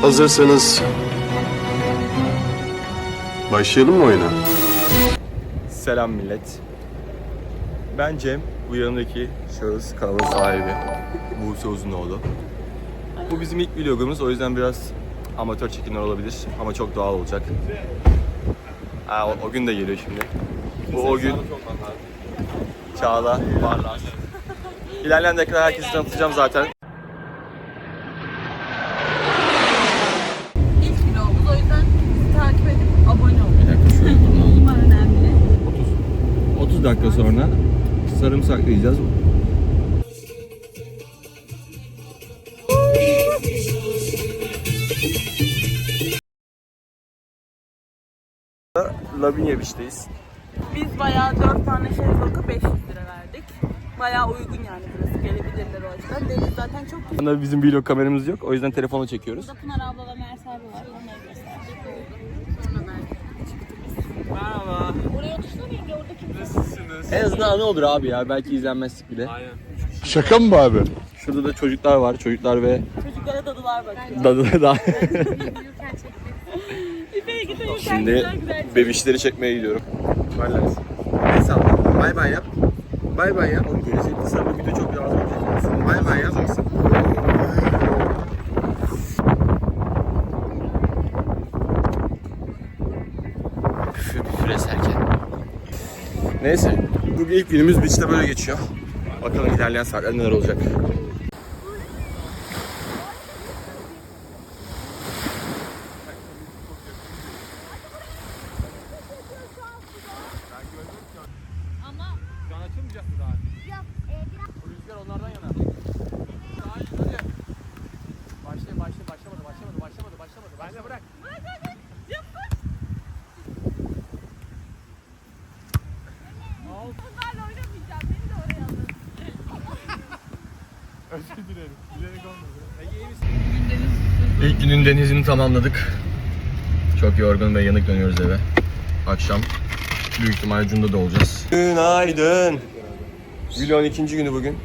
Hazırsanız başlayalım mı oyuna? Selam millet. Ben Cem, bu yanındaki şahıs kanalın sahibi Buse Uzunoğlu. Bu bizim ilk vlogumuz, o yüzden biraz amatör çekimler olabilir ama çok doğal olacak. Aa, o, o gün de geliyor şimdi. Bu o gün Çağla, Barlas. İlerleyen dakikalar herkesi tanıtacağım zaten. İlk vlogumuz o yüzden bizi takip edip abone olun. Bunlar önemli. 30 dakika sonra sarımsaklayacağız. Lavinia Beach'teyiz. Biz bayağı 4 tane şey bakıp 500 lira verdik. Bayağı uygun yani burası. Gelebilirler o açıdan. Deniz zaten çok güzel. Anda bizim vlog kameramız yok. O yüzden telefonla çekiyoruz. Burada Pınar abla ve Mers abi var. Onları gösterecek. Merhaba. Oraya otursana yenge orada kimse En azından ne olur abi ya. Belki izlenmezdik bile. Şaka mı bu abi? Şurada da çocuklar var. Çocuklar ve Çocuklara dadılar bakıyor. dadılar da. Şimdi bebişleri çekmeye gidiyorum. Varlarız. El salla. Bay bay yap. Bay bay yap. Oğlum gelecekti sen bu video çok lazım. Bay bay yap. Püfür püfür eserken. Neyse. Bugün ilk günümüz beach'te böyle geçiyor. Bakalım ilerleyen saatler neler olacak. Günün denizini tamamladık. Çok yorgun ve yanık dönüyoruz eve. Akşam büyük ihtimalle Cunda da olacağız. Günaydın. Vlogun ikinci günü bugün.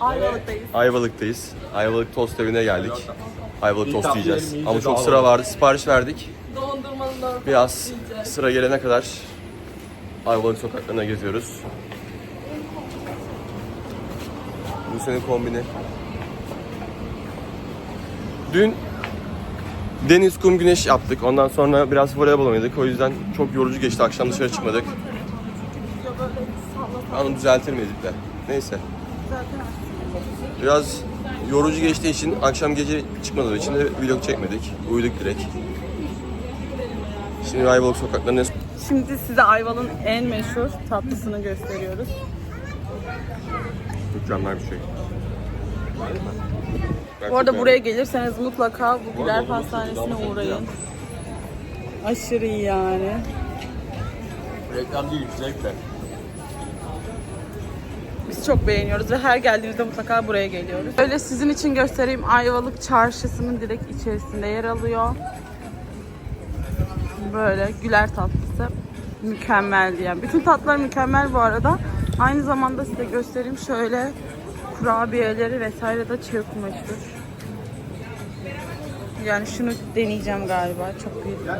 Ayvalık'tayız. Ayvalık'tayız. Ayvalık tost evine geldik. Ayvalık tost yiyeceğiz. Ama çok sıra vardı. Sipariş verdik. Dondurmalılar. Biraz sıra gelene kadar Ayvalık sokaklarına geziyoruz. Bu senin kombini. Dün deniz, kum, güneş yaptık. Ondan sonra biraz voleybol oynadık. O yüzden çok yorucu geçti. Akşam dışarı çıkmadık. Onu düzeltir miyiz de? Neyse. Biraz yorucu geçtiği için akşam gece çıkmadığı için de vlog çekmedik. Uyuduk direkt. Şimdi Ayvalık sokaklarına Şimdi size Ayvalık'ın en meşhur tatlısını gösteriyoruz. mükemmel bir şey. Bu arada buraya gelirseniz mutlaka bu Güler Pastanesi'ne uğrayın. Aşırı iyi yani. reklam değil, zevkle. Biz çok beğeniyoruz ve her geldiğimizde mutlaka buraya geliyoruz. Öyle sizin için göstereyim. Ayvalık çarşısının direkt içerisinde yer alıyor. Böyle güler tatlısı. Mükemmel yani. Bütün tatlar mükemmel bu arada. Aynı zamanda size göstereyim. Şöyle kurabiyeleri vesaire de çok meşhur. Yani şunu deneyeceğim galiba. Çok iyi duruyor.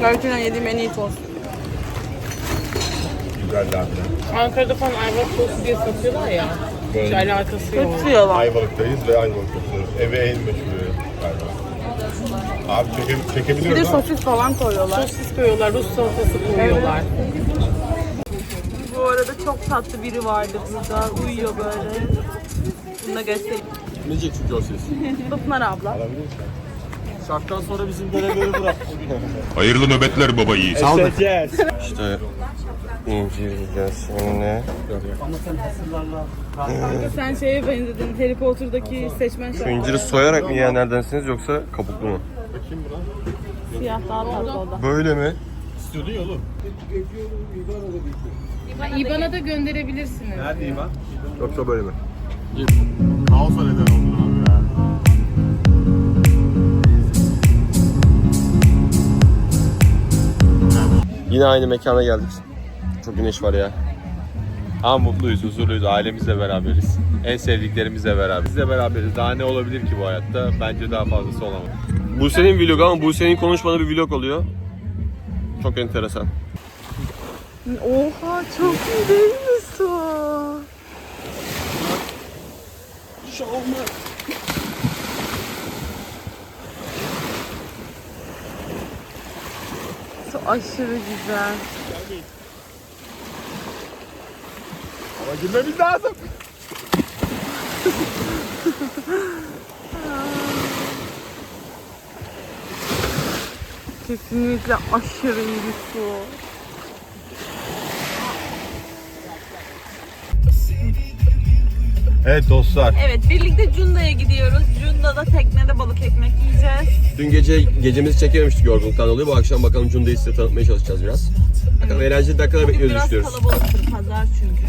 Gerçekten yediğim en iyi tost. Güzeldi abi. Ankara'da falan ayvalık tostu diye satıyorlar ya. Hiç alakası yok. Tutuyorlar. Ayvalık'tayız ve Ayvalık'ta oturuyoruz. Eve en meşhur galiba. Abi çeke, Bir de çekebiliyoruz sosis falan koyuyorlar. Sosis koyuyorlar, Rus salatası koyuyorlar. Bu arada çok tatlı biri vardı burada. Uyuyor böyle. Bunu da göstereyim. Ne çek çünkü o ses? Bu Pınar abla. Şarttan sonra bizim görevleri bırak. Hayırlı nöbetler baba yiğit. işte incir yiyeceğiz Sen şeye benzedin. Harry Potter'daki seçmen Şu inciri soyarak mı yiyenlerdensiniz yoksa kabuklu mu? Siyah daha tatlı o da. Böyle mi? İBAN'a da gönderebilirsiniz. Yoksa böyle mi? Kaosa neden oldun abi ya. Yine aynı mekana geldik. Çok güneş var ya. Ama mutluyuz, huzurluyuz. Ailemizle beraberiz. En sevdiklerimizle beraber. Bizle beraberiz. Daha ne olabilir ki bu hayatta? Bence daha fazlası olamaz. Buse'nin vlog ama Buse'nin konuşmadığı bir vlog oluyor. Çok enteresan. Oha çok iyi değil mi su? Su aşırı güzel. Ama girmemiz lazım. Kesinlikle aşırı iyi bir su. Evet dostlar. Evet birlikte Cunda'ya gidiyoruz. Cunda'da teknede balık ekmek yiyeceğiz. Dün gece gecemizi çekememiştik yorgunluktan dolayı. Bu akşam bakalım Cunda'yı size tanıtmaya çalışacağız biraz. Bakalım eğlenceli dakikalar bekliyoruz Biraz istiyoruz. kalabalıktır pazar çünkü.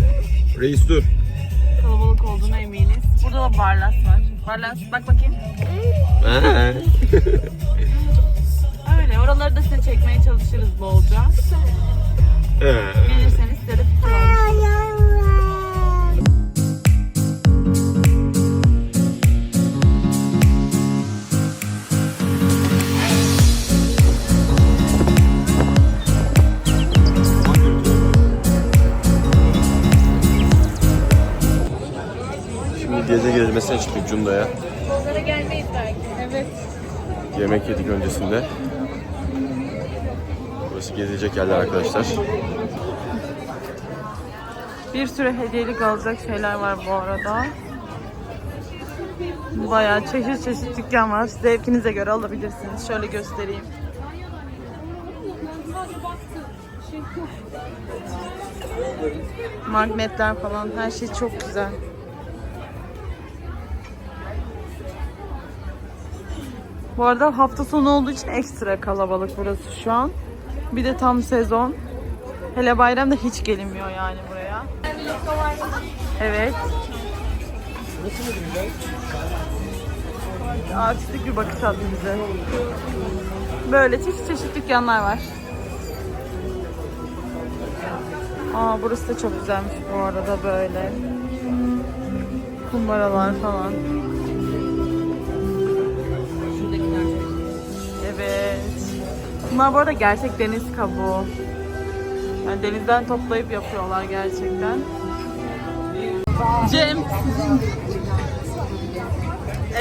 Reis dur. Kalabalık olduğuna eminiz. Burada da Barlas var. Barlas bak bakayım. Öyle oraları da size çekmeye çalışırız bolca. ee. Gelirseniz size de gece gezmesine çıktık Cunda'ya. Pazara gelmeyiz belki. Evet. Yemek yedik öncesinde. Burası gezilecek yerler arkadaşlar. Bir sürü hediyelik alacak şeyler var bu arada. Bayağı çeşit çeşit dükkan var. Zevkinize göre alabilirsiniz. Şöyle göstereyim. Magnetler falan her şey çok güzel. Bu arada hafta sonu olduğu için ekstra kalabalık burası şu an. Bir de tam sezon. Hele bayramda hiç gelinmiyor yani buraya. Evet. Artistik bir bakış attı bize. Böyle çeşit çeşit dükkanlar var. Aa burası da çok güzelmiş bu arada böyle. Kumbaralar falan. Bunlar bu arada gerçek deniz kabuğu. Yani denizden toplayıp yapıyorlar gerçekten. Cem.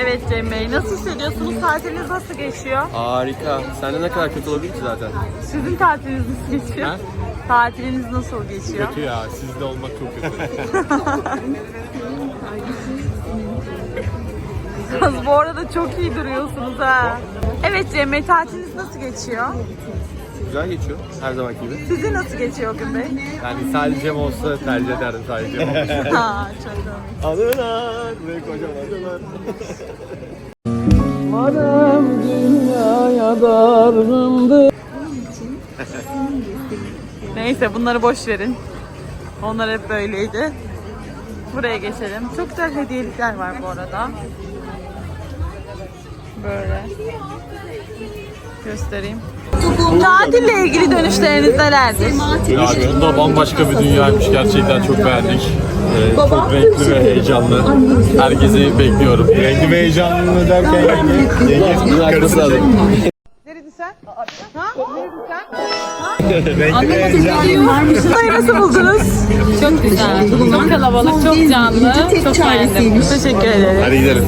Evet Cem Bey. Nasıl hissediyorsunuz? Tatiliniz nasıl geçiyor? Harika. Sende ne kadar kötü olabilir ki zaten? Sizin tatiliniz nasıl geçiyor? Ha? Tatiliniz nasıl geçiyor? Kötü ya. Sizde olmak çok kötü. Kız bu arada çok iyi duruyorsunuz ha. Evet Cem Bey tatiliniz nasıl geçiyor? Güzel geçiyor. Her zamanki gibi. Sizin nasıl geçiyor Gün Bey? Yani sadece olsa tercih ederdim sadece olsa. ha çok komik. Anılar ve kocaman anılar. Neyse bunları boş verin. Onlar hep böyleydi. Buraya geçelim. Çok güzel hediyelikler var bu arada. Böyle. Göstereyim. Tatille ilgili dönüşleriniz nelerdir? Ya Cunda bambaşka bir dünyaymış gerçekten çok beğendik. Ee, çok renkli ve heyecanlı. Herkesi bekliyorum. Renkli ve heyecanlı derken yenge, yenge karısı lazım. Neredin sen? Ha? Neredin sen? Burayı nasıl buldunuz? Çok güzel. Çok kalabalık, çok canlı. Çok beğendim. Teşekkür ederim. Hadi gidelim.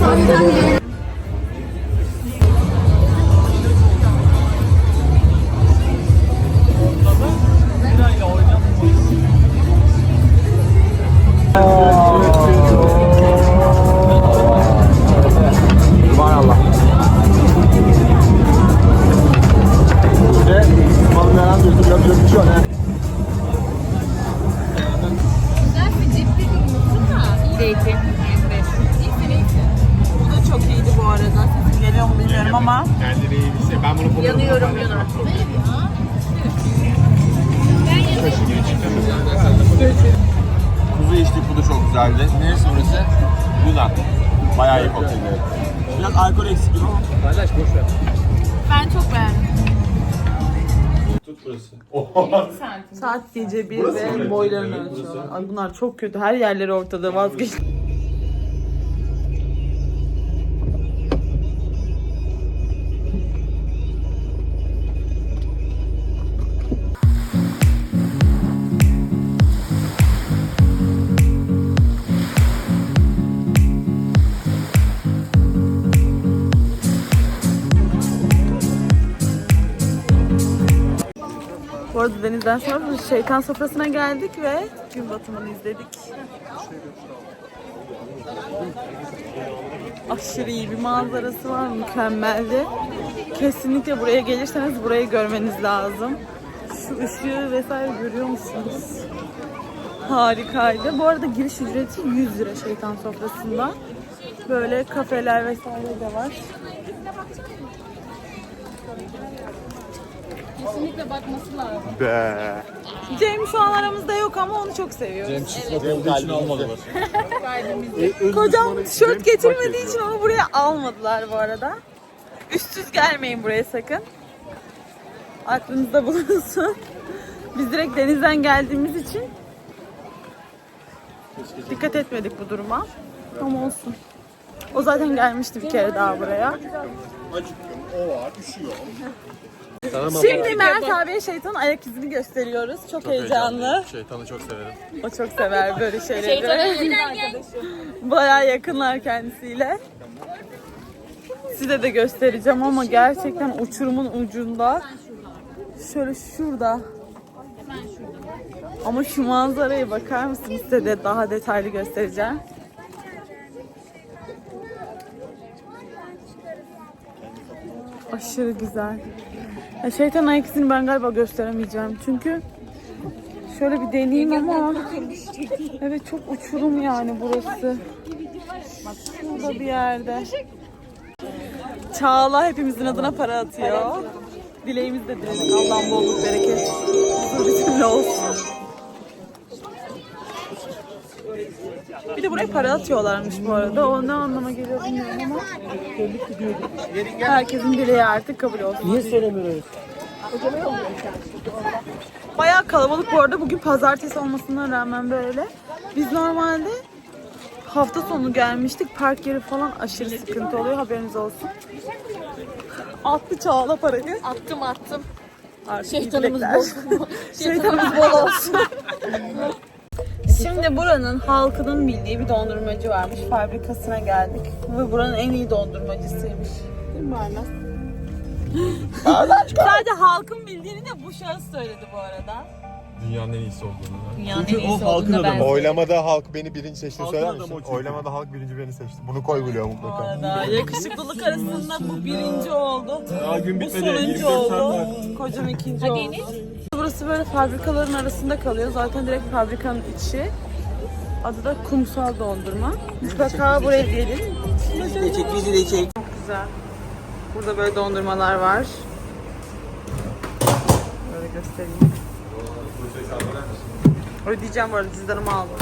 Zeytin. Bu da çok iyiydi bu arada. Sesim geliyor mu bilmiyorum ama. Kendine iyi bir şey. Ben bunu Yanıyorum yanıyorum. Kuzu içtik bu da çok güzeldi. Neresi burası? Luna. Bayağı iyi kokteylleri. Biraz alkol eksik gibi ama. Ben çok beğendim. Burası. Saat gece 1 ve boylarını ölçüyorlar. Ay bunlar çok kötü. Her yerleri ortada vazgeç. Denizden sonra şeytan sofrasına geldik ve gün batımını izledik. Aşırı iyi bir manzarası var, mükemmeldi. Kesinlikle buraya gelirseniz burayı görmeniz lazım. Şu ışığı vesaire görüyor musunuz? Harikaydı. Bu arada giriş ücreti 100 lira şeytan sofrasında. Böyle kafeler vesaire de var. Kesinlikle bakması lazım. Be. Cem şu an aramızda yok ama onu çok seviyoruz. Cem çıplak olduğu için almadılar. Kocam tişört getirmediği için onu buraya almadılar bu arada. Üstsüz gelmeyin buraya sakın. Aklınızda bulunsun. Biz direkt denizden geldiğimiz için dikkat etmedik bu duruma. Ama olsun. O zaten gelmişti bir kere daha buraya. Şimdi Mert abiye şeytanın ayak izini gösteriyoruz. Çok, heyecanlı. Şeytanı çok severim. O çok sever böyle şeyleri. Bayağı yakınlar kendisiyle. Size de göstereceğim ama gerçekten uçurumun ucunda. Şöyle şurada. Ama şu manzaraya bakar mısınız? Size de daha detaylı göstereceğim. Aşırı güzel. Ya şeytan ayak ben galiba gösteremeyeceğim. Çünkü şöyle bir deneyeyim ama Evet çok uçurum yani burası. Şurada bir yerde. Çağla hepimizin adına para atıyor. Dileğimiz de diledik. Allah'ın bolluk bereket. huzur bizimle olsun. De buraya para atıyorlarmış bu arada. O ne anlama geliyor bilmiyorum ama. Herkesin dileği artık kabul olsun. Niye söylemiyoruz? Bayağı kalabalık bu arada. Bugün pazartesi olmasına rağmen böyle. Biz normalde hafta sonu gelmiştik. Park yeri falan aşırı sıkıntı oluyor. Haberiniz olsun. Attı Çağla parayı. Attım attım. Artık Şeytanımız bol. Şeytanımız bol olsun. Şimdi buranın halkının bildiği bir dondurmacı varmış. Fabrikasına geldik. Ve buranın en iyi dondurmacısıymış. Değil mi Barlas? Sadece halkın bildiğini de bu şahıs söyledi bu arada. Dünyanın en iyisi olduğunu. Dünyanın Çünkü en o iyisi halkın olduğuna adamı. ben Oylamada halk beni birinci seçti Halkın söyler adamı misin? çünkü. Oylamada halk birinci beni seçti. Bunu koy biliyor Bu mutlaka. arada yakışıklılık arasında bu birinci oldu. Daha gün Bu bitmedi. sonuncu 24 saat var. oldu. Kocam ikinci oldu. Burası böyle fabrikaların arasında kalıyor. Zaten direkt fabrikanın içi. Adı da kumsal dondurma. Mutlaka buraya gelin. Çok güzel. Burada böyle dondurmalar var. Böyle göstereyim. Ödeyeceğim bu arada cüzdanımı aldım.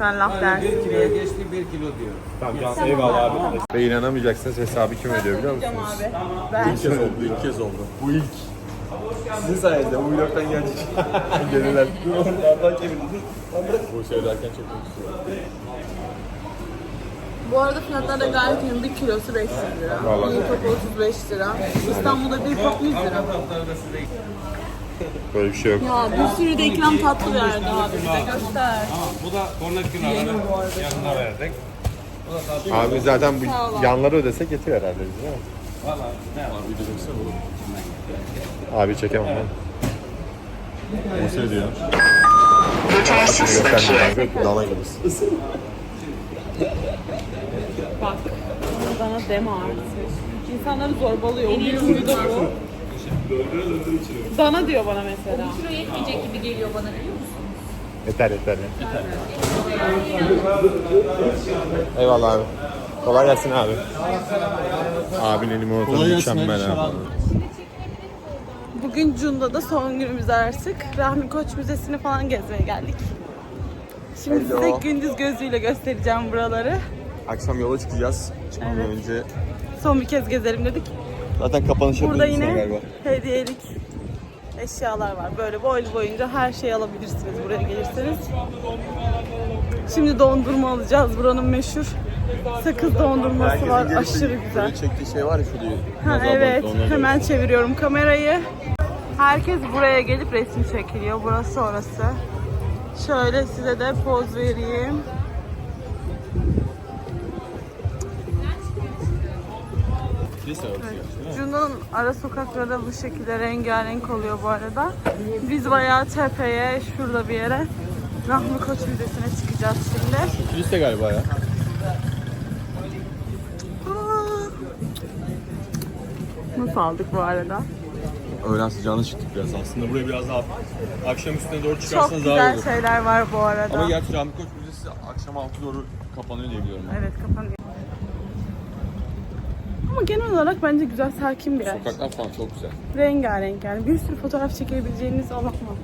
Sen laf dersin diye. Tamam eyvallah abi. Ve inanamayacaksınız hesabı kim ödüyor biliyor musunuz? abi. Ben. İlk kez oldu. İlk kez oldu. Bu ilk. Sizin sayenizde bu vlogdan gelecek. Gönüller. Bu söylerken çok mutluyum. Bu arada fiyatlar da gayet iyi. Bir kilosu 500 lira. Vallahi. Bir top 35 lira. İstanbul'da bir top 100 lira. Böyle bir şey yok. Ya bir sürü de ikram tatlı verdi abi bize göster. Abi zaten bu Sağ ol. yanları ödesek yetiyor herhalde bize değil mi? Abi de baksana oğlum. Abi çekemem ben. Bu söylüyor. Gösterdim kanka. Gibisin. Bak. Bana bana deme artık. İnsanları zorbalıyor. Uyum huyu da bu. Dana diyor bana mesela. Kilo yetmeyecek gibi geliyor bana biliyor musun? Yeter yeter. yeter. Eyvallah abi. Kolay gelsin abi. Abinin Kolay gelsin mükemmel abi. Bugün Cunda'da son günümüz artık. Rahmi Koç Müzesi'ni falan gezmeye geldik. Şimdi Hello. size gündüz gözüyle göstereceğim buraları. Akşam yola çıkacağız. Çıkmadan Evet. önce Son bir kez gezelim dedik. Zaten kapanış Burada yine galiba. hediyelik eşyalar var. Böyle boylu boyunca her şeyi alabilirsiniz buraya gelirseniz. Şimdi dondurma alacağız. Buranın meşhur sakız dondurması var. Aşırı güzel. çektiği şey var ya şurada. Ha, evet. Hemen çeviriyorum kamerayı. Herkes buraya gelip resim çekiliyor. Burası orası. Şöyle size de poz vereyim. Lise Cun'un ara sokakları bu şekilde rengarenk oluyor bu arada. Biz bayağı tepeye, şurada bir yere Rahmi Koç Müzesi'ne çıkacağız şimdi. Lise galiba ya. Nasıl aldık bu arada? Öğlen sıcağına çıktık biraz aslında. Buraya biraz daha akşam üstüne doğru Çok çıkarsanız daha iyi güzel olur. şeyler var bu arada. Ama gerçi Rami Koç Müzesi akşam 6 doğru kapanıyor diye biliyorum ben. Evet kapanıyor. Ama genel olarak bence güzel, sakin bir yer. Sokaklar falan çok güzel. Rengarenk yani. Bir sürü fotoğraf çekebileceğiniz alan var.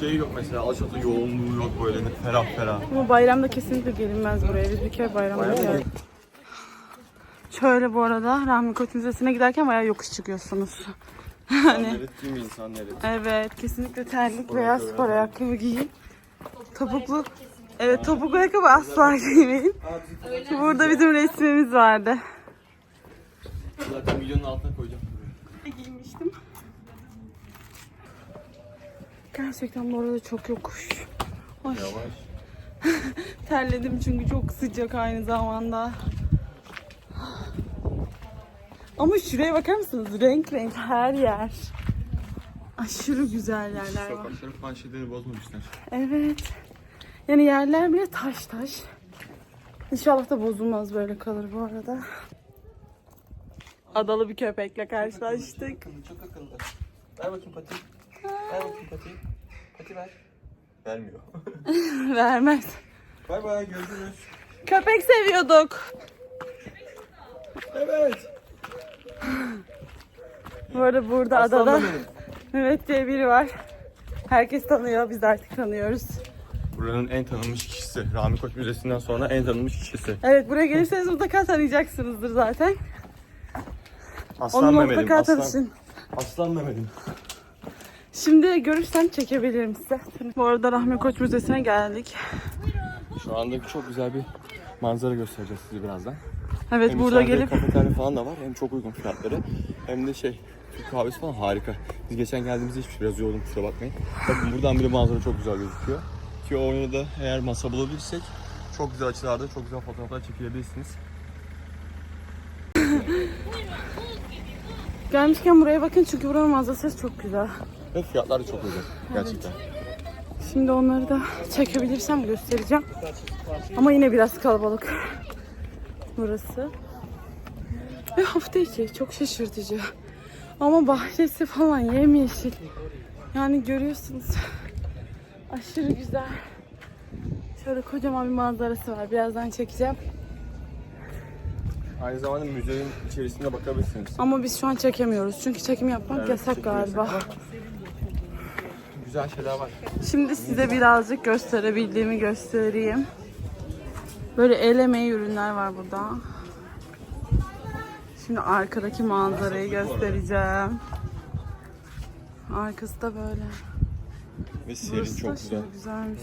Şey yok mesela Alçat'ın yoğunluğu yok böyle ferah ferah. Ama bayramda kesinlikle gelinmez buraya. Biz bir kere bayramda geldik. Şöyle bu arada Rahmi Koç Müzesi'ne giderken bayağı yokuş çıkıyorsunuz. Hani... İnsan neret? Evet, kesinlikle terlik veya spor ayakkabı giyin. Topuklu, evet topuklu ayakkabı asla giymeyin. Burada bizim resmimiz vardı. Zaten milyonun altına koyacağım. Giymiştim. Gerçekten bu arada çok yokuş. Ay, Yavaş. terledim çünkü çok sıcak aynı zamanda. Ama şuraya bakar mısınız? Renk renk her yer. Aşırı güzel yerler var. Sokakları falan şeyleri bozmamışlar. Evet. Yani yerler bile taş taş. İnşallah da bozulmaz böyle kalır bu arada. Adalı bir köpekle karşılaştık. Çok akıllı. Ver bakayım pati. Ver bakayım pati. Pati ver. Vermiyor. Vermez. bay bay görüşürüz. Köpek seviyorduk. Evet. Bu arada burada adada Mehmet diye biri var. Herkes tanıyor, biz de artık tanıyoruz. Buranın en tanınmış kişisi. Rami Koç Müzesi'nden sonra en tanınmış kişisi. Evet buraya gelirseniz mutlaka tanıyacaksınızdır zaten. Aslan Onu Mehmet'im. mutlaka Aslan, tanışın. Aslan Mehmet'im. Şimdi görürsem çekebilirim size. Bu arada Rahmi Koç Müzesi'ne geldik. Şu anda çok güzel bir manzara göstereceğiz size birazdan. Evet Hem burada gelip kafeterya falan da var. Hem çok uygun fiyatları. Hem de şey Türk kahvesi falan harika. Biz geçen geldiğimizde hiçbir biraz yoruldum kusura bakmayın. Bakın buradan bile manzara çok güzel gözüküyor. Ki o oyunu da eğer masa bulabilirsek çok güzel açılarda çok güzel fotoğraflar çekilebilirsiniz. gelmişken buraya bakın çünkü buranın manzarası çok güzel. Ve fiyatlar da çok uygun gerçekten. Şimdi onları da çekebilirsem göstereceğim. Ama yine biraz kalabalık. Burası. Ve hafta içi çok şaşırtıcı. Ama bahçesi falan yemyeşil. Yani görüyorsunuz. Aşırı güzel. Şöyle kocaman bir manzarası var. Birazdan çekeceğim. Aynı zamanda müzenin içerisinde bakabilirsiniz. Ama biz şu an çekemiyoruz. Çünkü çekim yapmak Evet, yasak çekim galiba. yasak Güzel şeyler var. Şimdi size birazcık gösterebildiğimi göstereyim. Böyle el emeği ürünler var burada. Şimdi arkadaki manzarayı göstereceğim. Arkası da böyle. Ve serin Burası da çok güzel. güzelmiş.